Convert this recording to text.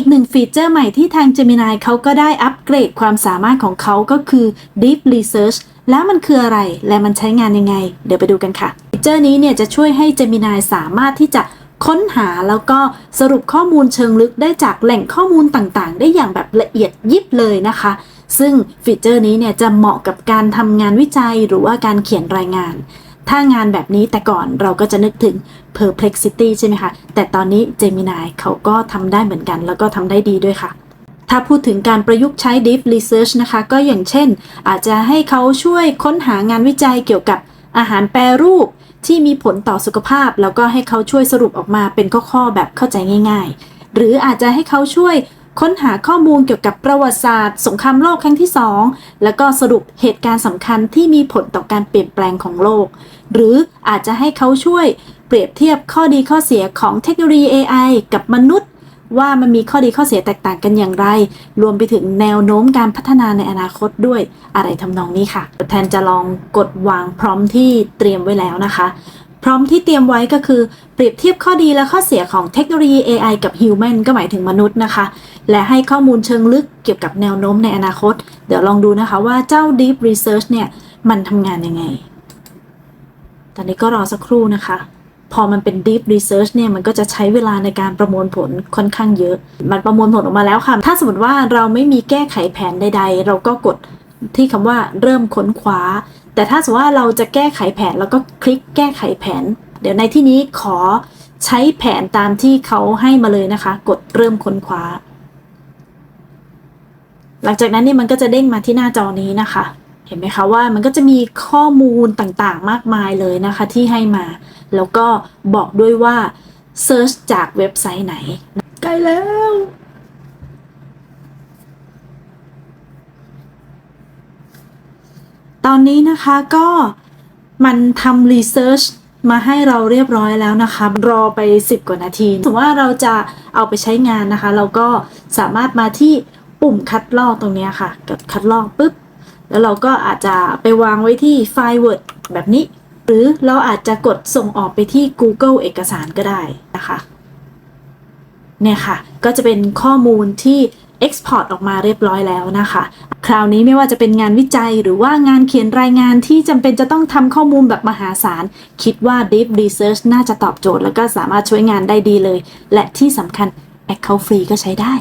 อีกหนึ่งฟีเจอร์ใหม่ที่ทาง Gemini เขาก็ได้อัปเกรดความสามารถของเขาก็คือ Deep Research แล้วมันคืออะไร และมันใช้งานยังไง เดี๋ยวไปดูกันค่ะ ฟีเจอร์นี้เนี่ยจะช่วยให้ Gemini สามารถที่จะค้นหาแล้วก็สรุปข้อมูลเชิงลึกได้จากแหล่งข้อมูลต่างๆ ได้อย่างแบบละเอียดยิบเลยนะคะ ซึ่งฟีเจอร์นี้เนี่ยจะเหมาะกับการทำงานวิจัยหรือว่าการเขียนรายงาน ถ้างานแบบนี้แต่ก่อนเราก็จะนึกถึง perplexity ใช่ไหมคะ แต่ตอนนี้ Gemini เขาก็ทำได้เหมือนกัน แล้วก็ทำได้ดีด้วยค่ะ ถ้าพูดถึงการประยุกต์ใช้ Deep Research นะคะ ก็อย่างเช่น อาจจะให้เขาช่วยค้นหางานวิจัยเกี่ยวกับอาหารแปรรูปที่มีผลต่อสุขภาพ แล้วก็ให้เขาช่วยสรุปออกมาเป็นข้อๆแบบเข้าใจง่าย ๆ หรืออาจจะให้เขาช่วย ค้นหาข้อมูลเกี่ยวกับประวัติศาสตร์ สงครามโลกครั้งที่ 2 แล้วก็สรุปเหตุการณ์สำคัญที่มีผลต่อการเปลี่ยนแปลงของโลก หรืออาจจะให้เขาช่วยเปรียบเทียบข้อดีข้อเสียของเทคโนโลยี AI กับมนุษย์ ว่ามันมีข้อดีข้อเสียแตกต่างกันอย่างไร รวมไปถึงแนวโน้มการพัฒนาในอนาคตด้วยอะไรทำนองนี้ค่ะ แทนจะลองกดวางพร้อมที่เตรียมไว้แล้วนะคะพร้อมที่เตรียมไว้ก็คือเปรียบเทียบข้อดีและข้อเสียของเทคโนโลยี AI กับ Human ก็หมายถึงมนุษย์นะคะ และให้ข้อมูลเชิงลึกเกี่ยวกับแนวโน้มในอนาคต เดี๋ยวลองดูนะคะว่าเจ้า Deep Research เนี่ย มันทำงานยังไง ตอนนี้ก็รอสักครู่นะคะ พอมันเป็น deep research เนี่ย มันก็จะใช้เวลาในการประมวลผลค่อนข้างเยอะ มันประมวลผลออกมาแล้วค่ะ ถ้าสมมติว่าเราไม่มีแก้ไขแผนใด ๆ เราก็กดที่คำว่าเริ่มค้นคว้า แต่ถ้าสมมติว่าเราจะแก้ไขแผน แล้วก็คลิกแก้ไขแผน เดี๋ยวในที่นี้ขอใช้แผนตามที่เขาให้มาเลยนะคะ กดเริ่มค้นคว้า หลังจากนั้นนี่มันก็จะเด้งมาที่หน้าจอนี้นะคะ เห็นไหมคะว่ามันก็จะมีข้อมูลต่างๆ มากมายเลยนะคะที่ให้มา แล้วก็บอกด้วยว่า Search จากเว็บไซต์ไหน ใกล้แล้วตอนนี้นะคะก็มันทำรีเสิร์ชมาให้เราเรียบร้อยแล้วนะคะ รอไป 10 กว่านาทีสมมติว่าเราจะเอาไปใช้งานนะคะ เราก็สามารถมาที่ ปุ่มคัดลอกตรงนี้ค่ะกดคัดลอกปุ๊บ แล้วเราก็อาจจะไปวางไว้ที่ไฟล์ Word แบบนี้ หรือเราอาจจะกดส่งออกไปที่ Google เอกสารก็ได้นะคะเนี่ยค่ะ ก็จะเป็นข้อมูลที่ Export ออกมาเรียบร้อยแล้วนะคะ คราวนี้ไม่ว่าจะเป็นงานวิจัยหรือว่างานเขียนรายงานที่จำเป็นจะต้องทำข้อมูลแบบมหาศาล คิดว่า Deep Research น่าจะตอบโจทย์ แล้วก็สามารถช่วยงานได้ดีเลย และที่สำคัญ Account Free ก็ใช้ได้